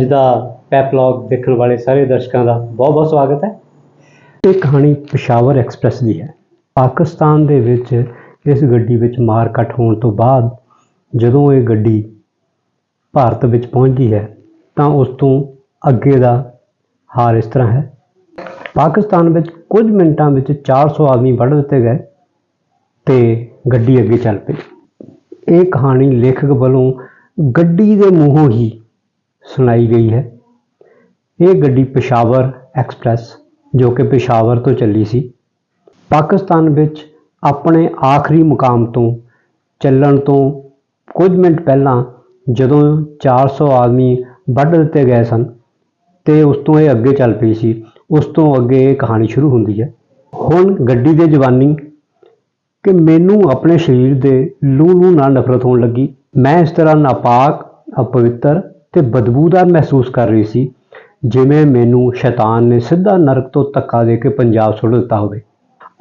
ਅੱਜ ਦਾ ਪੈਪਲੌਗ ਦੇਖਣ ਵਾਲੇ ਸਾਰੇ ਦਰਸ਼ਕਾਂ ਦਾ ਬਹੁਤ ਬਹੁਤ ਸਵਾਗਤ ਹੈ। ਇਹ ਕਹਾਣੀ ਪਸ਼ਾਵਰ ਐਕਸਪ੍ਰੈਸ ਦੀ ਹੈ। ਪਾਕਿਸਤਾਨ ਦੇ ਵਿੱਚ ਇਸ ਗੱਡੀ ਵਿੱਚ ਮਾਰ ਕੱਟ ਹੋਣ ਤੋਂ ਬਾਅਦ ਜਦੋਂ ਇਹ ਗੱਡੀ ਭਾਰਤ ਵਿੱਚ ਪਹੁੰਚਦੀ ਹੈ, ਤਾਂ ਉਸ ਤੋਂ ਅੱਗੇ ਦਾ ਹਾਲ ਇਸ ਤਰ੍ਹਾਂ ਹੈ। ਪਾਕਿਸਤਾਨ ਵਿੱਚ ਕੁਝ ਮਿੰਟਾਂ ਵਿੱਚ 400 ਆਦਮੀ ਵੱਢ ਦਿੱਤੇ ਗਏ ਤੇ ਗੱਡੀ ਅੱਗੇ ਚੱਲ ਪਈ। ਇਹ ਕਹਾਣੀ ਲੇਖਕ ਵੱਲੋਂ ਗੱਡੀ ਦੇ ਮੂੰਹੋਂ ਹੀ ਸੁਣਾਈ ਗਈ ਹੈ। ਇਹ ਗੱਡੀ ਪਸ਼ਾਵਰ ਐਕਸਪ੍ਰੈਸ, ਜੋ ਕਿ ਪਸ਼ਾਵਰ ਤੋਂ ਚੱਲੀ ਸੀ। ਪਾਕਿਸਤਾਨ ਵਿੱਚ ਆਪਣੇ ਆਖਰੀ ਮੁਕਾਮ ਤੋਂ ਚੱਲਣ ਤੋਂ ਕੁਝ ਮਿੰਟ ਪਹਿਲਾਂ ਜਦੋਂ 400 ਆਦਮੀ ਵੱਢ ਦਿੱਤੇ ਗਏ ਸਨ ਤੇ ਉਸ ਤੋਂ ਇਹ ਅੱਗੇ ਚੱਲ ਪਈ ਸੀ, ਉਸ ਤੋਂ ਅੱਗੇ ਇਹ ਕਹਾਣੀ ਸ਼ੁਰੂ ਹੁੰਦੀ ਹੈ। ਹੁਣ ਗੱਡੀ ਦੇ ਜਵਾਨੀ ਕਿ ਮੈਨੂੰ ਆਪਣੇ ਸਰੀਰ ਦੇ ਲੂ ਲੂ ਨਾਲ ਨਫ਼ਰਤ ਹੋਣ ਲੱਗੀ। ਮੈਂ ਇਸ ਤਰ੍ਹਾਂ ਨਾਪਾਕ, ਅਪਵਿੱਤਰ ਤੇ ਬਦਬੂਦਾਰ ਮਹਿਸੂਸ ਕਰ ਰਹੀ ਸੀ, ਜਿਵੇਂ ਮੈਨੂੰ ਸ਼ੈਤਾਨ ਨੇ ਸਿੱਧਾ ਨਰਕ ਤੋਂ ਧੱਕਾ ਦੇ ਕੇ ਪੰਜਾਬ ਸੁੱਟ ਦਿੱਤਾ ਹੋਵੇ।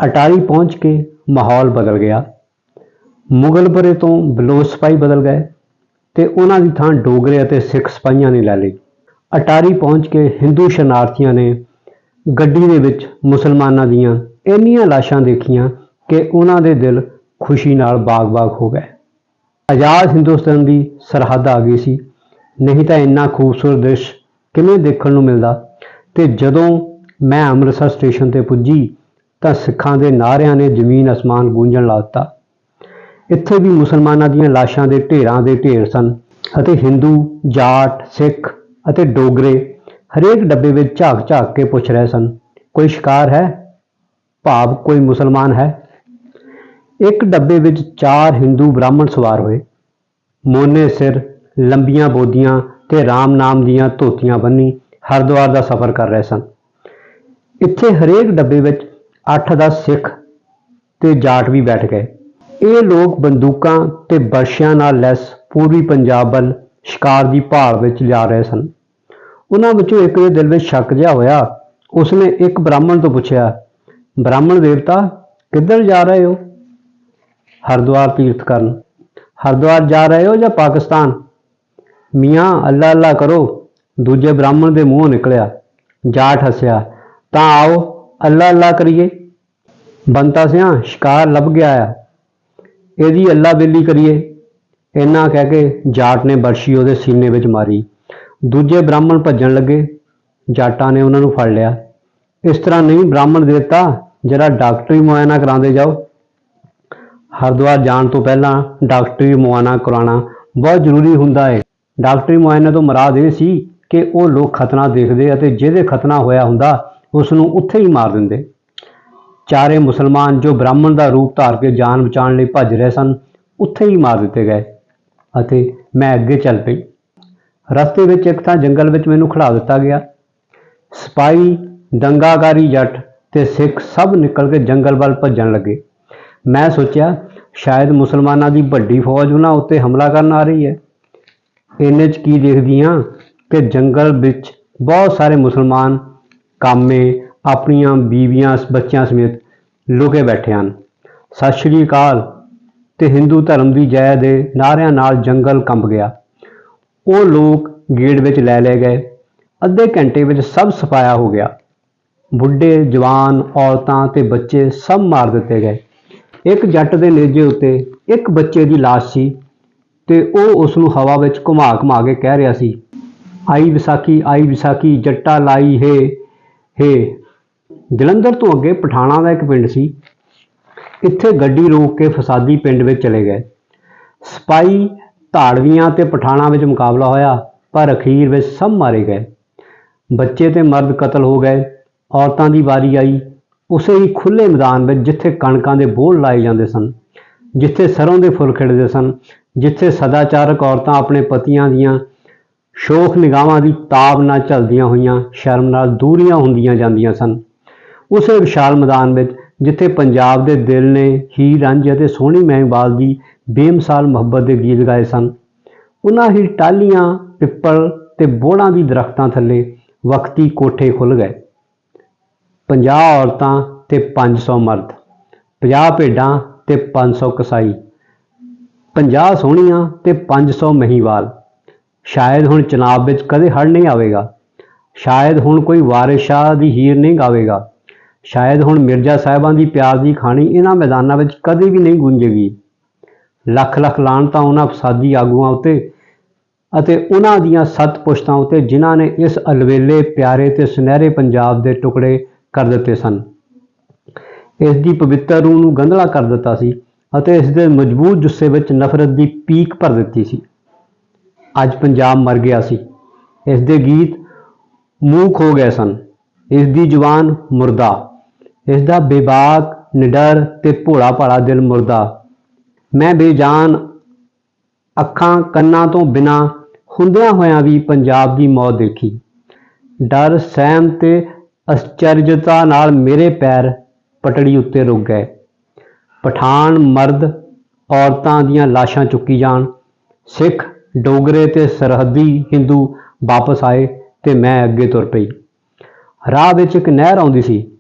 ਅਟਾਰੀ ਪਹੁੰਚ ਕੇ ਮਾਹੌਲ ਬਦਲ ਗਿਆ। ਮੁਗਲਪੁਰੇ ਤੋਂ ਬਲੋਚ ਸਿਪਾਹੀ ਬਦਲ ਗਏ ਤੇ ਉਹਨਾਂ ਦੀ ਥਾਂ ਡੋਗਰੇ ਅਤੇ ਸਿੱਖ ਸਿਪਾਹੀਆਂ ਨੇ ਲੈ ਲਈ। ਅਟਾਰੀ ਪਹੁੰਚ ਕੇ ਹਿੰਦੂ ਸ਼ਰਨਾਰਥੀਆਂ ਨੇ ਗੱਡੀ ਦੇ ਵਿੱਚ ਮੁਸਲਮਾਨਾਂ ਦੀਆਂ ਇੰਨੀਆਂ ਲਾਸ਼ਾਂ ਦੇਖੀਆਂ ਕਿ ਉਹਨਾਂ ਦੇ ਦਿਲ ਖੁਸ਼ੀ ਨਾਲ ਬਾਗ-ਬਾਗ ਹੋ ਗਏ। ਆਜ਼ਾਦ ਹਿੰਦੁਸਤਾਨ ਦੀ ਸਰਹੱਦ ਆ ਗਈ ਸੀ। ਨਹੀਂ ਤਾਂ ਇੰਨਾ ਖੂਬਸੂਰਤ ਦ੍ਰਿਸ਼ ਕਿਵੇਂ ਦੇਖਣ ਨੂੰ ਮਿਲਦਾ? ਤੇ ਜਦੋਂ ਮੈਂ ਅੰਮ੍ਰਿਤਸਰ ਸਟੇਸ਼ਨ ਤੇ ਪੁੱਜੀ, ਤਾਂ ਸਿੱਖਾਂ ਦੇ ਨਾਅਰਿਆਂ ਨੇ ਜ਼ਮੀਨ ਅਸਮਾਨ ਗੂੰਜਣ ਲਾ ਦਿੱਤਾ। ਇੱਥੇ ਵੀ ਮੁਸਲਮਾਨਾਂ ਦੀਆਂ ਲਾਸ਼ਾਂ ਦੇ ਢੇਰਾਂ ਦੇ ਢੇਰ ਸਨ ਅਤੇ ਹਿੰਦੂ ਜਾਟ ਸਿੱਖ ਅਤੇ ਡੋਗਰੇ ਹਰੇਕ ਡੱਬੇ ਵਿੱਚ ਝਾਕ ਝਾਕ ਕੇ ਪੁੱਛ ਰਹੇ ਸਨ, ਕੋਈ ਸ਼ਿਕਾਰ ਹੈ? ਭਾਵ ਕੋਈ ਮੁਸਲਮਾਨ ਹੈ? ਇੱਕ ਡੱਬੇ ਵਿੱਚ ਚਾਰ ਹਿੰਦੂ ਬ੍ਰਾਹਮਣ ਸਵਾਰ ਹੋਏ। ਮੋਨੇ ਸਿਰ ਲੰਬੀਆਂ ਬੋਦੀਆਂ ਤੇ RAM ਨਾਮ ਦੀਆਂ ਧੋਤੀਆਂ ਬੰਨੀ ਹਰਿਦੁਆਰ ਦਾ ਸਫ਼ਰ ਕਰ ਰਹੇ ਸਨ। ਇੱਥੇ ਹਰੇਕ ਡੱਬੇ ਵਿੱਚ 8-10 ਸਿੱਖ ਤੇ ਜਾਟ ਵੀ ਬੈਠ ਗਏ। ਇਹ ਲੋਕ ਬੰਦੂਕਾਂ ਤੇ ਬਰਸ਼ਿਆਂ ਨਾਲ ਲੈਸ ਪੂਰਬੀ ਪੰਜਾਬ ਵੱਲ ਸ਼ਿਕਾਰ ਦੀ ਭਾਲ ਵਿੱਚ ਜਾ ਰਹੇ ਸਨ। ਉਹਨਾਂ ਵਿੱਚੋਂ ਇੱਕ ਦੇ ਦਿਲ ਵਿੱਚ ਸ਼ੱਕ ਜਿਹਾ ਹੋਇਆ। ਉਸਨੇ ਇੱਕ ਬ੍ਰਾਹਮਣ ਤੋਂ ਪੁੱਛਿਆ, ਬ੍ਰਾਹਮਣ ਦੇਵਤਾ, ਕਿੱਧਰ ਜਾ ਰਹੇ ਹੋ? ਹਰਿਦੁਆਰ ਤੀਰਥ ਕਰਨ। ਹਰਿਦੁਆਰ ਜਾ ਰਹੇ ਹੋ ਜਾਂ ਪਾਕਿਸਤਾਨ? ਮੀਆਂ, ਅੱਲਾ ਅੱਲਾ ਕਰੋ। ਦੂਜੇ ਬ੍ਰਾਹਮਣ ਦੇ ਮੂੰਹੋਂ ਨਿਕਲਿਆ। ਜਾਟ ਹੱਸਿਆ, ਤਾਂ ਆਓ, ਅੱਲਾ ਅੱਲਾ ਕਰੀਏ? ਬੰਤਾ ਸਿਆਂ ਸ਼ਿਕਾਰ ਲੱਭ ਗਿਆ ਆ ਇਹਦੀ ਅੱਲਾ ਬੇਲੀ ਕਰੀਏ? ਇੰਨਾ ਕਹਿ ਕੇ ਜਾਟ ਨੇ ਬਰਸ਼ੀ ਉਹਦੇ ਸੀਨੇ ਵਿੱਚ ਮਾਰੀ। ਦੂਜੇ ਬ੍ਰਾਹਮਣ ਭੱਜਣ ਲੱਗੇ। ਜਾਟਾਂ ਨੇ ਉਹਨਾਂ ਨੂੰ ਫੜ ਲਿਆ। ਇਸ ਤਰ੍ਹਾਂ ਨਹੀਂ ਬ੍ਰਾਹਮਣ ਦੇਵਤਾ ਜਿਹੜਾ ਡਾਕਟਰੀ ਮੁਆਇਨਾ ਕਰਾਉਂਦੇ ਜਾਓ। ਹਰਿਦੁਆਰ ਜਾਣ ਤੋਂ ਪਹਿਲਾਂ ਡਾਕਟਰੀ ਮੁਆਇਨਾ ਕਰਾਉਣਾ ਬਹੁਤ ਜ਼ਰੂਰੀ ਹੁੰਦਾ ਹੈ ਡਾਕਟਰੀ ਮੁਆਇਨੇ ਤੋਂ ਮੁਰਾਦ ਇਹ ਸੀ ਕਿ ਉਹ ਲੋਕ ਖਤਨਾ ਦੇਖਦੇ ਅਤੇ ਜਿਹਦੇ ਖਤਨਾ ਹੋਇਆ ਹੁੰਦਾ ਉਸ ਨੂੰ ਉੱਥੇ ਹੀ ਮਾਰ ਦਿੰਦੇ। ਚਾਰੇ ਮੁਸਲਮਾਨ ਜੋ ਬ੍ਰਾਹਮਣ ਦਾ ਰੂਪ ਧਾਰ ਕੇ ਜਾਨ ਬਚਾਉਣ ਲਈ ਭੱਜ ਰਹੇ ਸਨ, ਉੱਥੇ ਹੀ ਮਾਰ ਦਿੱਤੇ ਗਏ ਅਤੇ ਮੈਂ ਅੱਗੇ ਚੱਲ ਪਈ। ਰਸਤੇ ਵਿੱਚ ਇੱਕ ਥਾਂ ਜੰਗਲ ਵਿੱਚ ਮੈਨੂੰ ਖੜਾ ਦਿੱਤਾ ਗਿਆ। ਸਿਪਾਹੀ, ਦੰਗਾਕਾਰੀ ਜੱਟ ਤੇ ਸਿੱਖ ਸਭ ਨਿਕਲ ਕੇ ਜੰਗਲ ਵੱਲ ਭੱਜਣ ਲੱਗੇ। ਮੈਂ ਸੋਚਿਆ, ਸ਼ਾਇਦ ਮੁਸਲਮਾਨਾਂ ਦੀ ਵੱਡੀ ਫੌਜ ਉਹਨਾਂ ਉੱਤੇ ਹਮਲਾ ਕਰਨ ਆ ਰਹੀ ਹੈ। ਇੰਨੇ 'ਚ ਕੀ ਦੇਖਦੀ ਹਾਂ ਕਿ ਜੰਗਲ ਵਿੱਚ ਬਹੁਤ ਸਾਰੇ ਮੁਸਲਮਾਨ ਕਾਮੇ ਆਪਣੀਆਂ ਬੀਵੀਆਂ, ਬੱਚਿਆਂ ਸਮੇਤ ਲੁਕੇ ਬੈਠੇ ਹਨ। ਸਤਿ ਸ਼੍ਰੀ ਅਕਾਲ। ਤੇ ਹਿੰਦੂ ਧਰਮ ਦੀ ਜੈ ਦੇ ਨਾਅਰਿਆਂ ਨਾਲ ਜੰਗਲ ਕੰਬ ਗਿਆ। ਉਹ ਲੋਕ ਗੇੜ ਵਿੱਚ ਲੈ ਲਏ ਗਏ। ਅੱਧੇ ਘੰਟੇ ਵਿੱਚ ਸਭ ਸਫਾਇਆ ਹੋ ਗਿਆ। ਬੁੱਢੇ, ਜਵਾਨ, ਔਰਤਾਂ ਤੇ ਬੱਚੇ ਸਭ ਮਾਰ ਦਿੱਤੇ ਗਏ। ਇੱਕ ਜੱਟ ਦੇ ਨੇਜੇ ਉੱਤੇ ਇੱਕ ਬੱਚੇ ਦੀ ਲਾਸ਼ ਸੀ। ਤੇ ਉਹ ਉਸ ਨੂੰ ਹਵਾ ਵਿੱਚ ਘੁਮਾ ਘੁਮਾ ਕੇ ਕਹਿ ਰਿਹਾ ਸੀ, ਆਈ ਵਿਸਾਖੀ ਆਈ ਵਿਸਾਖੀ, ਜੱਟਾ ਲਾਈ ਹੈ ਹੈ। ਜਲੰਧਰ ਤੋਂ ਅੱਗੇ ਪਠਾਣਾ ਦਾ ਇੱਕ ਪਿੰਡ ਸੀ। ਇੱਥੇ ਗੱਡੀ ਰੋਕ ਕੇ ਫਸਾਦੀ ਪਿੰਡ ਵਿੱਚ ਚਲੇ ਗਏ। ਸਪਾਈ ਧਾੜਵੀਆਂ ਤੇ ਪਠਾਣਾ ਵਿੱਚ ਮੁਕਾਬਲਾ ਹੋਇਆ, ਪਰ ਅਖੀਰ ਵਿੱਚ ਸਭ ਮਾਰੇ ਗਏ। ਬੱਚੇ ਤੇ ਮਰਦ ਕਤਲ ਹੋ ਗਏ, ਔਰਤਾਂ ਦੀ ਵਾਰੀ ਆਈ। ਉਸੇ ਹੀ ਖੁੱਲੇ ਮੈਦਾਨ ਵਿੱਚ ਜਿੱਥੇ ਕਣਕਾਂ ਦੇ ਬੋਲ ਲਾਏ ਜਾਂਦੇ ਸਨ, ਜਿੱਥੇ ਸਰੋਂ ਦੇ ਫੁੱਲ ਖਿੜਦੇ ਸਨ ਜਿੱਥੇ ਸਦਾਚਾਰਕ ਔਰਤਾਂ ਆਪਣੇ ਪਤੀਆਂ ਦੀਆਂ ਸ਼ੋਖ ਨਿਗਾਹਾਂ ਦੀ ਤਾਬ ਨਾਲ ਝਲਦੀਆਂ ਹੋਈਆਂ ਸ਼ਰਮ ਨਾਲ ਦੂਰੀਆਂ ਹੁੰਦੀਆਂ ਜਾਂਦੀਆਂ ਸਨ। ਉਸੇ ਵਿਸ਼ਾਲ ਮੈਦਾਨ ਵਿੱਚ, ਜਿੱਥੇ ਪੰਜਾਬ ਦੇ ਦਿਲ ਨੇ ਹੀਰ ਰਾਂਝੇ ਅਤੇ ਸੋਹਣੀ ਮਹਿੰਬਾਲ ਦੀ ਬੇਮਿਸਾਲ ਮੁਹੱਬਤ ਦੇ ਗੀਤ ਗਾਏ ਸਨ। ਉਹਨਾਂ ਹੀ ਟਾਲੀਆਂ ਪਿੱਪਲ ਤੇ ਬੋੜਾਂ ਦੀ ਦਰਖਤਾਂ ਥੱਲੇ ਵਕਤੀ ਕੋਠੇ ਖੁੱਲ ਗਏ। 50 ਔਰਤਾਂ ਤੇ 500 ਮਰਦ 50 ਭੇਡਾਂ ਤੇ 500 ਕਸਾਈ। 50 ਸੋਹਣੀਆਂ ਤੇ 500 ਮਹੀਵਾਲ। ਸ਼ਾਇਦ ਹੁਣ ਚਨਾਬ ਵਿੱਚ ਕਦੇ ਹੜ ਨਹੀਂ ਆਵੇਗਾ। ਸ਼ਾਇਦ ਹੁਣ ਕੋਈ ਵਾਰਿਸ ਸ਼ਾਹ ਦੀ ਹੀਰ ਨਹੀਂ ਗਾਵੇਗਾ। ਸ਼ਾਇਦ ਹੁਣ ਮਿਰਜ਼ਾ ਸਾਹਿਬਾਂ ਦੀ ਪਿਆਰ ਦੀ ਖਾਣੀ ਇਹਨਾਂ ਮੈਦਾਨਾਂ ਵਿੱਚ ਕਦੇ ਵੀ ਨਹੀਂ ਗੂੰਜੇਗੀ। ਲੱਖ ਲੱਖ ਲਾਹਣਤਾਂ ਉਹਨਾਂ ਫਸਾਦੀ ਆਗੂਆਂ ਉੱਤੇ ਅਤੇ ਉਹਨਾਂ ਦੀਆਂ ਸੱਤ ਪੁਸ਼ਤਾਂ ਉੱਤੇ ਜਿਨ੍ਹਾਂ ਨੇ ਇਸ ਅਲਵੇਲੇ ਪਿਆਰੇ ਤੇ ਸੁਨਹਿਰੇ ਪੰਜਾਬ ਦੇ ਟੁਕੜੇ ਕਰ ਦਿੱਤੇ ਸਨ। ਇਸ ਦੀ ਪਵਿੱਤਰ ਰੂਹ ਨੂੰ ਗੰਧਲਾ ਕਰ ਦਿੱਤਾ ਸੀ। ਅਤੇ ਇਸ ਦੇ ਮਜ਼ਬੂਤ ਜੁੱਸੇ ਵਿੱਚ ਨਫ਼ਰਤ ਦੀ ਪੀਕ ਭਰ ਦਿੱਤੀ ਸੀ। ਅੱਜ ਪੰਜਾਬ ਮਰ ਗਿਆ ਸੀ। ਇਸ ਦੇ ਗੀਤ ਮੂਕ ਖੋ ਗਏ ਸਨ। ਇਸ ਦੀ ਜ਼ੁਬਾਨ ਮੁਰਦਾ। ਇਸ ਦਾ ਬੇਬਾਕ, ਨਿਡਰ ਤੇ ਭੋਲਾ ਭਾਲਾ ਦਿਲ ਮੁਰਦਾ। ਮੈਂ ਬੇਜਾਨ ਅੱਖਾਂ ਕੰਨਾਂ ਤੋਂ ਬਿਨਾ ਹੁੰਦਿਆਂ ਹੋਇਆਂ ਵੀ ਪੰਜਾਬ ਦੀ ਮੌਤ ਦੇਖੀ। ਡਰ, ਸਹਿਮ ਤੇ ਅਚਰਜਤਾ ਨਾਲ ਮੇਰੇ ਪੈਰ ਪਟੜੀ ਉੱਤੇ ਰੁਕ ਗਏ। ਪਠਾਨ ਮਰਦ ਔਰਤਾਂ ਦੀਆਂ ਲਾਸ਼ਾਂ ਚੁੱਕੀ ਜਾਣ। ਸਿੱਖ ਡੋਗਰੇ ਤੇ ਸਰਹੱਦੀ ਹਿੰਦੂ ਵਾਪਸ ਆਏ ਤੇ ਮੈਂ ਅੱਗੇ ਤੁਰ ਪਈ। ਰਾਹ ਵਿੱਚ ਇੱਕ ਨਹਿਰ ਆਉਂਦੀ ਸੀ।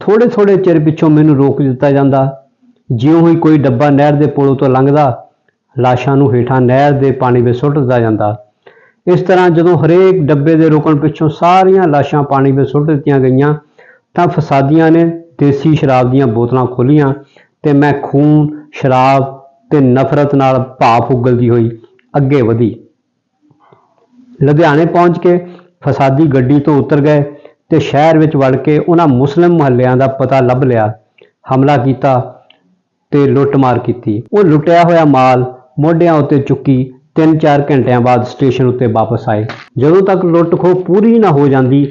ਥੋੜੇ ਥੋੜੇ ਚਿਰ ਪਿੱਛੋਂ ਮੈਨੂੰ ਰੋਕ ਦਿੱਤਾ ਜਾਂਦਾ। ਜਿਉਂ ਹੀ ਕੋਈ ਡੱਬਾ ਨਹਿਰ ਦੇ ਪੁਲੋਂ ਤੋਂ ਲੰਘਦਾ, ਲਾਸ਼ਾਂ ਨੂੰ ਹੇਠਾਂ ਨਹਿਰ ਦੇ ਪਾਣੀ ਵਿੱਚ ਸੁੱਟ ਦਿੱਤਾ ਜਾਂਦਾ। ਇਸ ਤਰ੍ਹਾਂ ਜਦੋਂ ਹਰੇਕ ਡੱਬੇ ਦੇ ਰੁਕਣ ਪਿੱਛੋਂ ਸਾਰੀਆਂ ਲਾਸ਼ਾਂ ਪਾਣੀ ਵਿੱਚ ਸੁੱਟ ਦਿੱਤੀਆਂ ਗਈਆਂ, ਤਾਂ ਫਸਾਦੀਆਂ ਨੇ ਦੇਸੀ ਸ਼ਰਾਬ ਦੀਆਂ ਬੋਤਲਾਂ ਖੋਲੀਆਂ ਤੇ ਮੈਂ ਖੂਨ, ਸ਼ਰਾਬ ਤੇ ਨਫ਼ਰਤ ਨਾਲ ਭਾਫ ਉਗਲਦੀ ਹੋਈ, ਅੱਗੇ ਵਧੀ। ਲੁਧਿਆਣੇ ਪਹੁੰਚ ਕੇ ਫਸਾਦੀ ਗੱਡੀ ਤੋਂ ਉਤਰ ਗਏ ਤੇ ਸ਼ਹਿਰ ਵਿੱਚ ਵੜ ਕੇ ਉਹਨਾਂ ਮੁਸਲਿਮ ਮੁਹੱਲਿਆਂ ਦਾ ਪਤਾ ਲੱਭ ਲਿਆ। ਹਮਲਾ ਕੀਤਾ ਤੇ ਲੁੱਟਮਾਰ ਕੀਤੀ। ਉਹ ਲੁੱਟਿਆ ਹੋਇਆ ਮਾਲ ਮੋਢਿਆਂ ਉੱਤੇ ਚੁੱਕੀ 3-4 ਘੰਟਿਆਂ ਬਾਅਦ ਸਟੇਸ਼ਨ ਉੱਤੇ ਵਾਪਸ ਆਏ। ਜਦੋਂ ਤੱਕ ਲੁੱਟ ਖੋਹ ਪੂਰੀ ਨਾ ਹੋ ਜਾਂਦੀ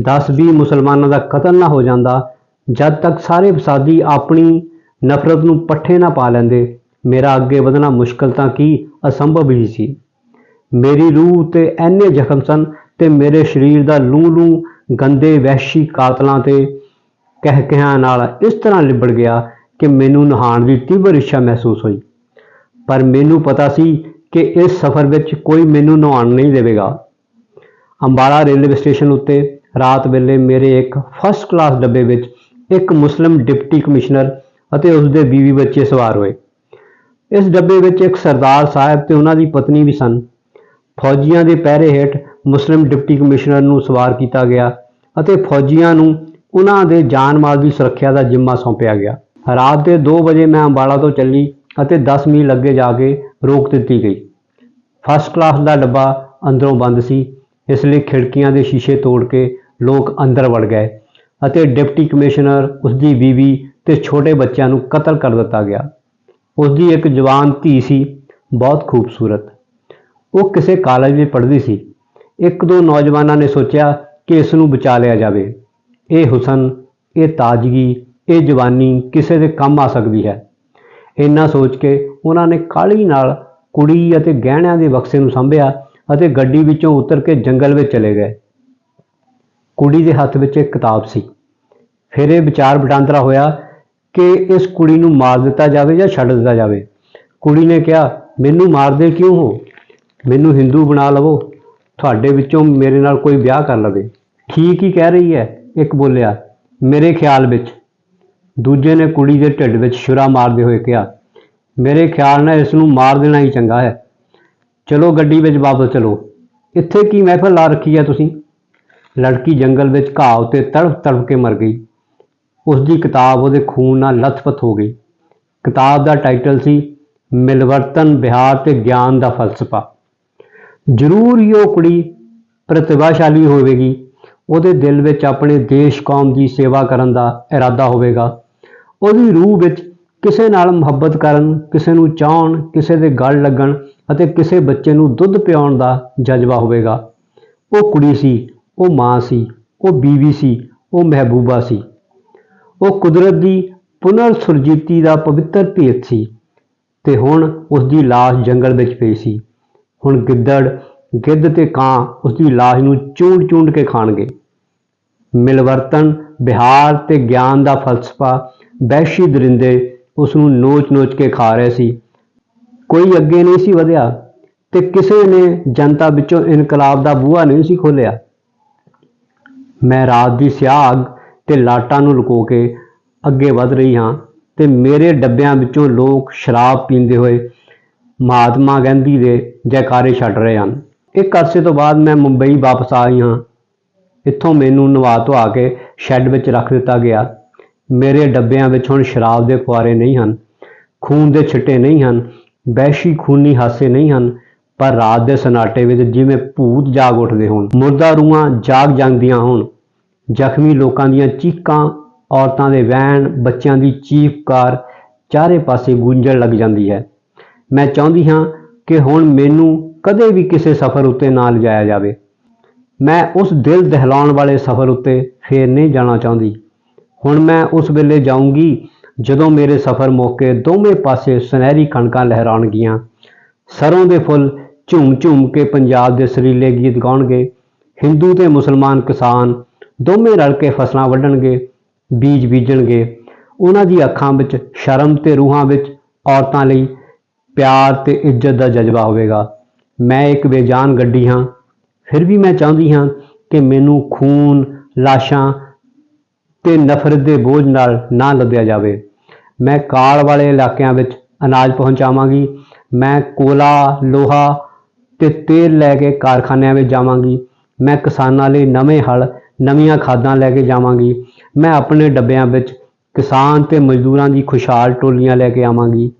10-20 ਮੁਸਲਮਾਨਾਂ ਦਾ ਕਤਲ ਨਾ ਹੋ ਜਾਂਦਾ ਜਦ ਤੱਕ ਸਾਰੇ ਫਸਾਦੀ ਆਪਣੀ ਨਫ਼ਰਤ ਨੂੰ ਪੱਠੇ ਨਾ ਪਾ ਲੈਂਦੇ, ਮੇਰਾ ਅੱਗੇ ਵਧਣਾ ਮੁਸ਼ਕਲ ਤਾਂ ਕੀ? ਅਸੰਭਵ ਹੀ ਸੀ। ਮੇਰੀ ਰੂਹ ਤੇ ਐਨੇ ਜ਼ਖਮ ਸਨ ਤੇ ਮੇਰੇ ਸਰੀਰ ਦਾ ਲੂ ਲੂ ਗੰਦੇ ਵਹਿਸ਼ੀ ਕਾਤਲਾਂ ਤੇ ਕਹਿ ਕਹਿਆਂ ਨਾਲ ਇਸ ਤਰ੍ਹਾਂ ਲਿਬੜ ਗਿਆ ਕਿ ਮੈਨੂੰ ਨਹਾਉਣ ਦੀ ਤੀਬਰ ਇੱਛਾ ਮਹਿਸੂਸ ਹੋਈ। ਪਰ ਮੈਨੂੰ ਪਤਾ ਸੀ ਕਿ ਇਸ ਸਫ਼ਰ ਵਿੱਚ ਕੋਈ ਮੈਨੂੰ ਨਹਾਉਣ ਨਹੀਂ ਦੇਵੇਗਾ। ਅੰਬਾਲਾ ਰੇਲਵੇ ਸਟੇਸ਼ਨ ਉੱਤੇ ਰਾਤ ਵੇਲੇ ਮੇਰੇ ਇੱਕ ਫਸਟ ਕਲਾਸ ਡੱਬੇ ਵਿੱਚ ਇੱਕ ਮੁਸਲਿਮ ਡਿਪਟੀ ਕਮਿਸ਼ਨਰ ਅਤੇ ਉਸ ਦੇ ਬੀਵੀ ਬੱਚੇ ਸਵਾਰ ਹੋਏ। ਇਸ ਡੱਬੇ ਵਿੱਚ ਇੱਕ ਸਰਦਾਰ ਸਾਹਿਬ ਤੇ ਉਹਨਾਂ ਦੀ ਪਤਨੀ ਵੀ ਸਨ। ਫੌਜੀਆਂ ਦੇ ਪਹਿਰੇ ਹੇਠ ਮੁਸਲਿਮ ਡਿਪਟੀ ਕਮਿਸ਼ਨਰ ਨੂੰ ਸਵਾਰ ਕੀਤਾ ਗਿਆ ਅਤੇ ਫੌਜੀਆਂ ਨੂੰ ਉਹਨਾਂ ਦੇ ਜਾਨ ਮਾਲ ਦੀ ਸੁਰੱਖਿਆ ਦਾ ਜ਼ਿੰਮਾ ਸੌਂਪਿਆ ਗਿਆ। ਰਾਤ ਦੇ 2 ਵਜੇ ਮੈਂ ਅੰਬਾਲਾ ਤੋਂ ਚੱਲੀ ਅਤੇ 10 ਮੀਲ ਅੱਗੇ ਜਾ ਕੇ ਰੋਕ ਦਿੱਤੀ ਗਈ। ਫਸਟ ਕਲਾਸ ਦਾ ਡੱਬਾ ਅੰਦਰੋਂ ਬੰਦ ਸੀ, ਇਸ ਲਈ ਖਿੜਕੀਆਂ ਦੇ ਸ਼ੀਸ਼ੇ ਤੋੜ ਕੇ ਲੋਕ ਅੰਦਰ ਵੜ ਗਏ। ਅਤੇ ਡਿਪਟੀ ਕਮਿਸ਼ਨਰ ਉਸਦੀ ਬੀਵੀ ਤੇ ਛੋਟੇ ਬੱਚਿਆਂ ਨੂੰ ਕਤਲ ਕਰ ਦਿੱਤਾ ਗਿਆ। ਉਸਦੀ ਇੱਕ ਜਵਾਨ ਧੀ ਸੀ, ਬਹੁਤ ਖੂਬਸੂਰਤ। ਉਹ ਕਿਸੇ ਕਾਲਜ ਵਿੱਚ ਪੜ੍ਹਦੀ ਸੀ। ਇੱਕ ਦੋ ਨੌਜਵਾਨਾਂ ਨੇ ਸੋਚਿਆ ਕਿ ਇਸ ਨੂੰ ਬਚਾ ਲਿਆ ਜਾਵੇ। ਇਹ ਹੁਸਨ, ਇਹ ਤਾਜ਼ਗੀ, ਇਹ ਜਵਾਨੀ ਕਿਸੇ ਦੇ ਕੰਮ ਆ ਸਕਦੀ ਹੈ। ਇੰਨਾ ਸੋਚ ਕੇ ਉਹਨਾਂ ਨੇ ਕਾਹਲੀ ਨਾਲ ਕੁੜੀ ਅਤੇ ਗਹਿਣਿਆਂ ਦੇ ਬਕਸੇ ਨੂੰ ਸੰਭਿਆ ਅਤੇ ਗੱਡੀ ਵਿੱਚੋਂ ਉਤਰ ਕੇ ਜੰਗਲ ਵਿੱਚ ਚਲੇ ਗਏ। ਕੁੜੀ ਦੇ ਹੱਥ ਵਿੱਚ ਇੱਕ ਕਿਤਾਬ ਸੀ। ਫਿਰ ਇਹ ਵਿਚਾਰ ਵਟਾਂਦਰਾ ਹੋਇਆ ਕਿ ਇਸ ਕੁੜੀ ਨੂੰ ਮਾਰ ਦਿੱਤਾ ਜਾਵੇ ਜਾਂ ਛੱਡ ਦਿੱਤਾ ਜਾਵੇ। ਕੁੜੀ ਨੇ ਕਿਹਾ, ਮੈਨੂੰ ਮਾਰਦੇ ਕਿਉਂ ਹੋ? ਮੈਨੂੰ ਹਿੰਦੂ ਬਣਾ ਲਵੋ। ਤੁਹਾਡੇ ਵਿੱਚੋਂ ਮੇਰੇ ਨਾਲ ਕੋਈ ਵਿਆਹ ਕਰ ਲਵੇ। ਠੀਕ ਹੀ ਕਹਿ ਰਹੀ ਹੈ, ਇੱਕ ਬੋਲਿਆ, ਮੇਰੇ ਖਿਆਲ ਵਿੱਚ। ਦੂਜੇ ਨੇ ਕੁੜੀ ਦੇ ਢਿੱਡ ਵਿੱਚ ਛੁਰਾ ਮਾਰਦੇ ਹੋਏ ਕਿਹਾ, ਮੇਰੇ ਖਿਆਲ ਨਾਲ ਇਸ ਨੂੰ ਮਾਰ ਦੇਣਾ ਹੀ ਚੰਗਾ ਹੈ। ਚਲੋ ਗੱਡੀ ਵਿੱਚ ਵਾਪਸ ਚਲੋ। ਇੱਥੇ ਕੀ ਮਹਿਫਲ ਲਾ ਰੱਖੀ ਹੈ ਤੁਸੀਂ? ਲੜਕੀ ਜੰਗਲ ਵਿੱਚ ਘਾਹ ਉੱਤੇ ਤੜਫ ਤੜਫ ਕੇ ਮਰ ਗਈ। ਉਸ ਦੀ ਕਿਤਾਬ ਉਹਦੇ ਖੂਨ ਨਾਲ ਲੱਥਪੱਥ ਹੋ ਗਈ। ਕਿਤਾਬ ਦਾ ਟਾਈਟਲ ਸੀ, ਮਿਲਵਰਤਨ ਬਿਹਾਰ ਤੇ ਗਿਆਨ ਦਾ ਫਲਸਫਾ। ਜ਼ਰੂਰ ਹੀ ਉਹ ਕੁੜੀ ਪ੍ਰਤਿਭਾਸ਼ਾਲੀ ਹੋਵੇਗੀ। ਉਹਦੇ ਦਿਲ ਵਿੱਚ ਆਪਣੇ ਦੇਸ਼ ਕੌਮ ਦੀ ਸੇਵਾ ਕਰਨ ਦਾ ਇਰਾਦਾ ਹੋਵੇਗਾ। ਉਹਦੀ ਰੂਹ ਵਿੱਚ ਕਿਸੇ ਨਾਲ ਮੁਹੱਬਤ ਕਰਨ, ਕਿਸੇ ਨੂੰ ਚਾਹਣ, ਕਿਸੇ ਦੇ ਗਲ ਲੱਗਣ ਅਤੇ ਕਿਸੇ ਬੱਚੇ ਨੂੰ ਦੁੱਧ ਪਿਆਉਣ ਦਾ ਜਜ਼ਬਾ ਹੋਵੇਗਾ। ਉਹ ਕੁੜੀ ਸੀ ਉਹ ਮਾਂ ਸੀ, ਉਹ ਬੀਵੀ ਸੀ, ਉਹ ਮਹਿਬੂਬਾ ਸੀ। ਉਹ ਕੁਦਰਤ ਦੀ ਪੁਨਰ ਸੁਰਜੀਤੀ ਦਾ ਪਵਿੱਤਰ ਭੇਤ ਸੀ ਤੇ ਹੁਣ ਉਸ ਦੀ ਲਾਸ਼ ਜੰਗਲ ਵਿੱਚ ਪਈ ਸੀ। ਹੁਣ ਗਿੱਦੜ ਗਿੱਧ ਤੇ ਕਾਂ ਉਸ ਦੀ ਲਾਸ਼ ਨੂੰ ਚੂੰਡ-ਚੂੰਡ ਕੇ ਖਾਣਗੇ। ਮਿਲਵਰਤਨ ਬਿਹਾਰ ਤੇ ਗਿਆਨ ਦਾ ਫਲਸਫਾ, ਵਹਿਸ਼ੀ ਦਰਿੰਦੇ ਉਸ ਨੂੰ ਨੋਚ-ਨੋਚ ਕੇ ਖਾ ਰਹੇ ਸੀ। ਕੋਈ ਅੱਗੇ ਨਹੀਂ ਸੀ ਵਧਿਆ ਤੇ ਕਿਸੇ ਨੇ ਜਨਤਾ ਵਿੱਚੋਂ ਇਨਕਲਾਬ ਦਾ ਬੂਹਾ ਨਹੀਂ ਸੀ ਖੋਲ੍ਹਿਆ। ਮੈਂ ਰਾਤ ਦੀ ਸਿਆਹ ਅੱਗ ਤੇ ਲਾਟਾਂ ਨੂੰ ਲੁਕੋ ਕੇ ਅੱਗੇ ਵਧ ਰਹੀ ਹਾਂ ਤੇ ਮੇਰੇ ਡੱਬਿਆਂ ਵਿੱਚੋਂ ਲੋਕ ਸ਼ਰਾਬ ਪੀਂਦੇ ਹੋਏ ਮਹਾਤਮਾ ਗਾਂਧੀ ਦੇ ਜੈਕਾਰੇ ਛੱਡ ਰਹੇ ਹਨ। ਇੱਕ ਅਰਸੇ ਤੋਂ ਬਾਅਦ ਮੈਂ ਮੁੰਬਈ ਵਾਪਸ ਆਈ ਹਾਂ। ਇੱਥੋਂ ਮੈਨੂੰ ਨਵਾ ਧਵਾ ਕੇ ਸ਼ੈੱਡ ਵਿੱਚ ਰੱਖ ਦਿੱਤਾ ਗਿਆ। ਮੇਰੇ ਡੱਬਿਆਂ ਵਿੱਚ ਹੁਣ ਸ਼ਰਾਬ ਦੇ ਫੁਆਰੇ ਨਹੀਂ ਹਨ, ਖੂਨ ਦੇ ਛਿੱਟੇ ਨਹੀਂ ਹਨ, ਵਹਿਸ਼ੀ ਖੂਨੀ ਹਾਸੇ ਨਹੀਂ ਹਨ। ਪਰ ਰਾਤ ਦੇ ਸਨਾਟੇ ਵਿੱਚ ਜਿਵੇਂ ਭੂਤ ਜਾਗ ਉੱਠਦੇ ਹੋਣ, ਮੁਰਦਾ ਰੂਹਾਂ ਜਾਗ ਜਾਂਦੀਆਂ ਹੋਣ, ਜ਼ਖਮੀ ਲੋਕਾਂ ਦੀਆਂ ਚੀਕਾਂ, ਔਰਤਾਂ ਦੇ ਵਹਿਣ, ਬੱਚਿਆਂ ਦੀ ਚੀਖਕਾਰ ਚਾਰੇ ਪਾਸੇ ਗੂੰਜਣ ਲੱਗ ਜਾਂਦੀ ਹੈ। ਮੈਂ ਚਾਹੁੰਦੀ ਹਾਂ ਕਿ ਹੁਣ ਮੈਨੂੰ ਕਦੇ ਵੀ ਕਿਸੇ ਸਫ਼ਰ ਉੱਤੇ ਨਾ ਲਿਜਾਇਆ ਜਾਵੇ। ਮੈਂ ਉਸ ਦਿਲ ਦਹਿਲਾਉਣ ਵਾਲੇ ਸਫ਼ਰ ਉੱਤੇ ਫੇਰ ਨਹੀਂ ਜਾਣਾ ਚਾਹੁੰਦੀ। ਹੁਣ ਮੈਂ ਉਸ ਵੇਲੇ ਜਾਊਂਗੀ ਜਦੋਂ ਮੇਰੇ ਸਫ਼ਰ ਮੌਕੇ ਦੋਵੇਂ ਪਾਸੇ ਸੁਨਹਿਰੀ ਕਣਕਾਂ ਲਹਿਰਾਉਣਗੀਆਂ। ਸਰੋਂ ਦੇ ਫੁੱਲ ਝੂਮ ਝੂਮ ਕੇ ਪੰਜਾਬ ਦੇ ਸਰੀਲੇ ਗੀਤ ਗਾਉਣਗੇ। ਹਿੰਦੂ ਤੇ ਮੁਸਲਮਾਨ ਕਿਸਾਨ ਦੋਵੇਂ ਰਲ ਕੇ ਫਸਲਾਂ ਵੱਢਣਗੇ, ਬੀਜ ਬੀਜਣਗੇ। ਉਹਨਾਂ ਦੀ ਅੱਖਾਂ ਵਿੱਚ ਸ਼ਰਮ ਤੇ ਰੂਹਾਂ ਵਿੱਚ ਔਰਤਾਂ ਲਈ ਪਿਆਰ ਤੇ ਇੱਜ਼ਤ ਦਾ ਜਜ਼ਬਾ ਹੋਵੇਗਾ। ਮੈਂ ਇੱਕ ਬੇਜਾਨ ਗੱਡੀ ਹਾਂ। ਫਿਰ ਵੀ ਮੈਂ ਚਾਹੁੰਦੀ ਹਾਂ ਕਿ ਮੈਨੂੰ ਖੂਨ, ਲਾਸ਼ਾਂ ਤੇ ਨਫ਼ਰਤ ਦੇ ਬੋਝ ਨਾਲ ਨਾ ਲੱਦਿਆ ਜਾਵੇ। ਮੈਂ ਕਾਲ ਵਾਲੇ ਇਲਾਕਿਆਂ ਵਿੱਚ ਅਨਾਜ ਪਹੁੰਚਾਵਾਂਗੀ। ਮੈਂ ਕੋਲਾ, ਲੋਹਾ ਤੇ ਤੇਲ ਲੈ ਕੇ ਕਾਰਖਾਨਿਆਂ ਵਿੱਚ ਜਾਵਾਂਗੀ। ਮੈਂ ਕਿਸਾਨਾਂ ਲਈ ਨਵੇਂ ਹਲ, ਨਵੀਆਂ ਖਾਦਾਂ ਲੈ ਕੇ ਜਾਵਾਂਗੀ। ਮੈਂ ਆਪਣੇ ਡੱਬਿਆਂ ਵਿੱਚ ਕਿਸਾਨ ਤੇ ਮਜ਼ਦੂਰਾਂ ਦੀ ਖੁਸ਼ਹਾਲ ਟੋਲੀਆਂ ਲੈ ਕੇ ਆਵਾਂਗੀ।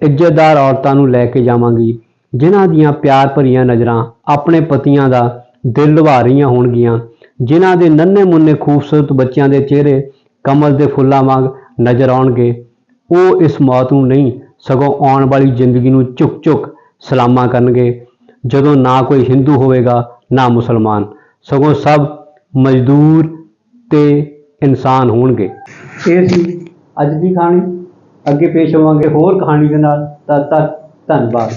ਇੱਜ਼ਤਦਾਰ ਔਰਤਾਂ ਨੂੰ ਲੈ ਕੇ ਜਾਵਾਂਗੀ। ਜਿਨ੍ਹਾਂ ਦੀਆਂ ਪਿਆਰ ਭਰੀਆਂ ਨਜ਼ਰਾਂ ਆਪਣੇ ਪਤੀਆਂ ਦਾ ਦਿਲ ਲੁਭਾ ਰਹੀਆਂ ਹੋਣਗੀਆਂ, ਜਿਨ੍ਹਾਂ ਦੇ ਨੰਨੇ ਮੁੰਨੇ ਖੂਬਸੂਰਤ ਬੱਚਿਆਂ ਦੇ ਚਿਹਰੇ ਕਮਲ ਦੇ ਫੁੱਲਾਂ ਵਾਂਗ ਨਜ਼ਰ ਆਉਣਗੇ। ਉਹ ਇਸ ਮੌਤ ਨੂੰ ਨਹੀਂ, ਸਗੋਂ ਆਉਣ ਵਾਲੀ ਜ਼ਿੰਦਗੀ ਨੂੰ ਝੁਕ ਝੁਕ ਸਲਾਮਾਂ ਕਰਨਗੇ। ਜਦੋਂ ਨਾ ਕੋਈ ਹਿੰਦੂ ਹੋਵੇਗਾ, ਨਾ ਮੁਸਲਮਾਨ। ਸਗੋਂ ਸਭ ਮਜ਼ਦੂਰ ਤੇ ਇਨਸਾਨ ਹੋਣਗੇ। ਇਹ ਸੀ ਅੱਜ ਦੀ ਕਹਾਣੀ। ਅੱਗੇ ਪੇਸ਼ ਹੋਵਾਂਗੇ ਹੋਰ ਕਹਾਣੀ ਦੇ ਨਾਲ। ਤਦ ਤੱਕ ਧੰਨਵਾਦ।